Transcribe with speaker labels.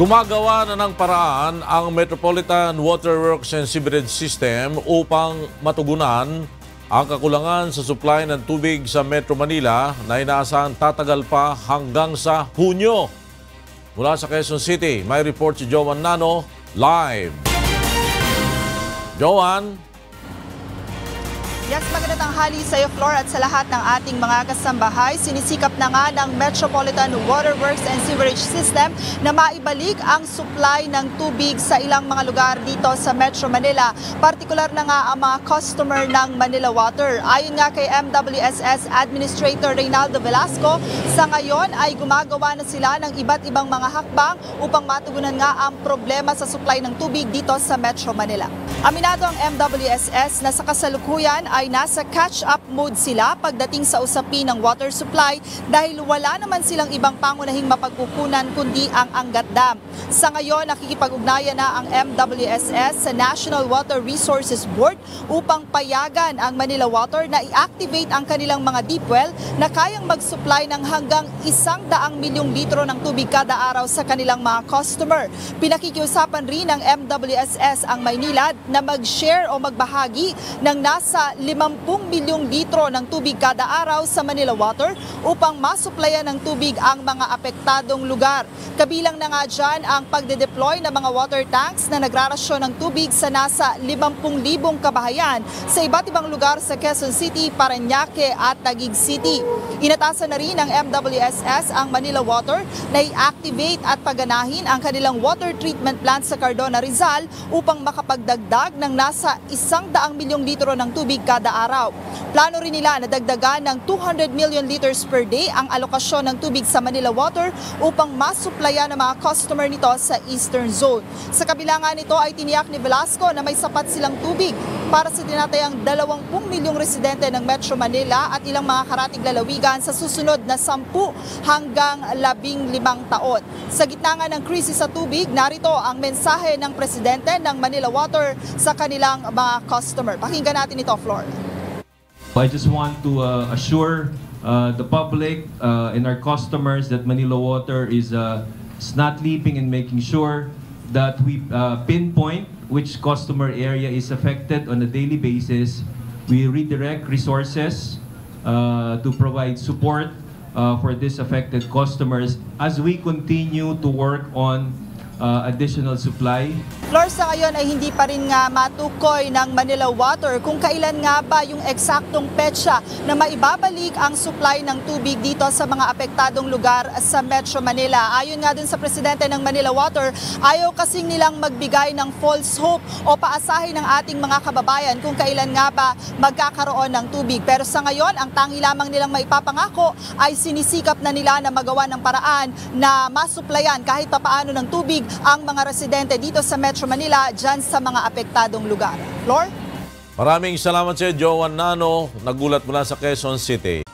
Speaker 1: Gumagawa na ng paraan ang Metropolitan Water Works and Sewerage System upang matugunan ang kakulangan sa supply ng tubig sa Metro Manila na inaasahang tatagal pa hanggang sa Hunyo. Mula sa Quezon City, may report si Joan Nano live. Joan,
Speaker 2: Yes, magandang tanghali sa iyo, Flor, at sa lahat ng ating mga kasambahay. Sinisikap na nga ng Metropolitan Water Works and Sewerage System na maibalik ang supply ng tubig sa ilang mga lugar dito sa Metro Manila. Partikular na nga ang mga customer ng Manila Water. Ayon nga kay MWSS Administrator Reynaldo Velasco, sa ngayon ay gumagawa na sila ng iba't ibang mga hakbang upang matugunan nga ang problema sa supply ng tubig dito sa Metro Manila. Aminado ang MWSS na sa kasalukuyan ay nasa catch-up mode sila pagdating sa usapin ng water supply dahil wala naman silang ibang pangunahing mapagkukunan kundi ang Angat Dam. Sa ngayon, nakikipag-ugnayan na ang MWSS sa National Water Resources Board upang payagan ang Manila Water na i-activate ang kanilang mga deep well na kayang mag-supply ng hanggang isang daang milyong litro ng tubig kada araw sa kanilang mga customer. Pinakikiusapan rin ng MWSS ang Maynilad na mag-share o magbahagi ng nasa 50 milyong litro ng tubig kada araw sa Manila Water upang masuplayan ng tubig ang mga apektadong lugar. Kabilang na nga dyan ang pagde-deploy ng mga water tanks na nagrarasyon ng tubig sa nasa 50,000 kabahayan sa iba't ibang lugar sa Quezon City, Paranaque at Taguig City. Inatasan na rin ng MWSS ang Manila Water na i-activate at paganahin ang kanilang water treatment plant sa Cardona, Rizal upang makapagdagdag ng nasa isang daang milyong litro ng tubig kada araw. Plano rin nila na dagdagan ng 200 million liters per day ang alokasyon ng tubig sa Manila Water upang masuplayan ng mga customer nito sa Eastern Zone. Sa kabilangan nito ay tiniyak ni Velasco na may sapat silang tubig para sa tinatayang 20 milyong residente ng Metro Manila at ilang mga karatig lalawigan sa susunod na 10 hanggang 15 taon. Sa gitna nga ng krisis sa tubig, narito ang mensahe ng presidente ng Manila Water sa kanilang mga customer. Pakinggan natin ito, Flor.
Speaker 3: I just want to uh, assure uh, the public uh, and our customers that Manila Water is, uh, is not leaping and making sure that we uh, pinpoint which customer area is affected on a daily basis. We redirect resources uh, to provide support uh, for these affected customers as we continue to work on uh, additional supply
Speaker 2: Flor, sa ngayon ay hindi pa rin nga matukoy ng Manila Water kung kailan nga ba yung eksaktong petsa na maibabalik ang supply ng tubig dito sa mga apektadong lugar sa Metro Manila. Ayon nga dun sa presidente ng Manila Water, ayaw kasing nilang magbigay ng false hope o paasahin ng ating mga kababayan kung kailan nga ba magkakaroon ng tubig. Pero sa ngayon, ang tangi lamang nilang maipapangako ay sinisikap na nila na magawa ng paraan na masuplayan kahit papaano ng tubig ang mga residente dito sa Metro Manila dyan sa mga apektadong lugar. Flor?
Speaker 1: maraming salamat sa iyo, Joan Nano. Nagulat mula sa Quezon City.